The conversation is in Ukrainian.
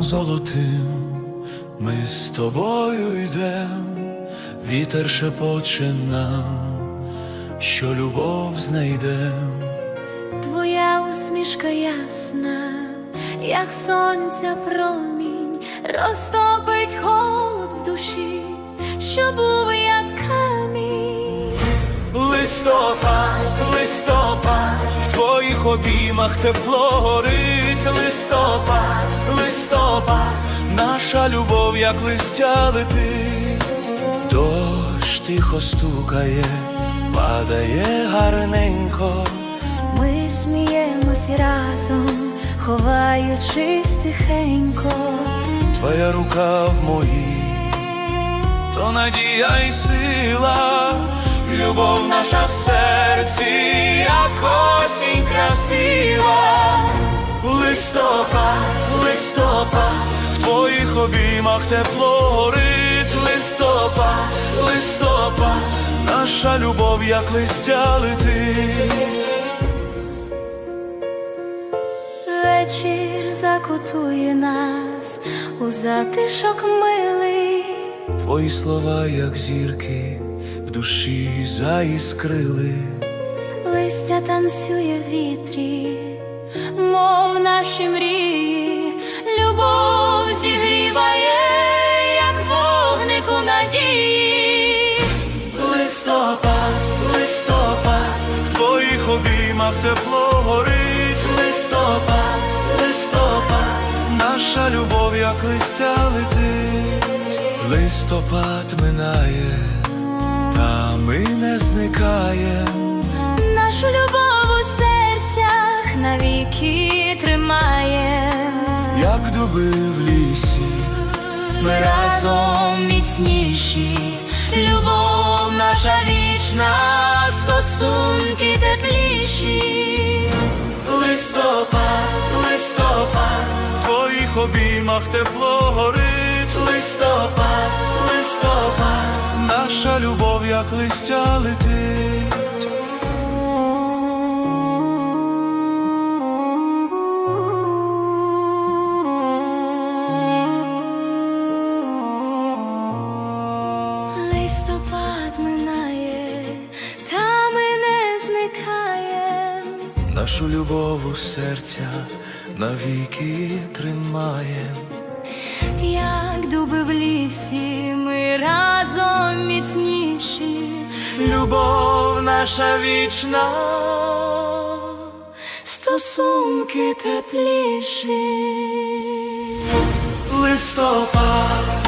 золотим, ми з тобою йдем, вітер шепоче нам, що любов знайдем. Твоя усмішка ясна, як сонця промінь, розтопить холод в душі, що був як камінь. Листопад, листопад, твоїх обіймах тепло горить, листопад, листопад, наша любов, як листя летить, дощ тихо стукає, падає гарненько, Ми сміємось разом, ховаючись тихенько. твоя рука в моїй, то надія й сила, любов наша в серці, як осінь красива. Листопад, листопад, в твоїх обіймах тепло горить, листопад, листопад, наша любов, як листя летить. Вечір закутує нас у затишок милий. Твої слова, як зірки, в душі заіскрили. Листя танцює в вітрі, мов наші мрії, любов зігріває, як вогник у надії. Листопад, листопад, в твоїх обіймах тепло горить, листопад, листопад, наша любов, як листя летить, листопад минає, та ми не зникаєм. Лісі, Ми разом міцніші, любов наша вічна, стосунки тепліші. листопад, листопад, в твоїх обіймах тепло горить, листопад, листопад, наша любов, як листя летить. Листопад минає, та ми не зникаєм. Нашу любов у серця навіки тримаєм. Як дуби в лісі, ми разом міцніші. Любов наша вічна, стосунки тепліші. Листопад,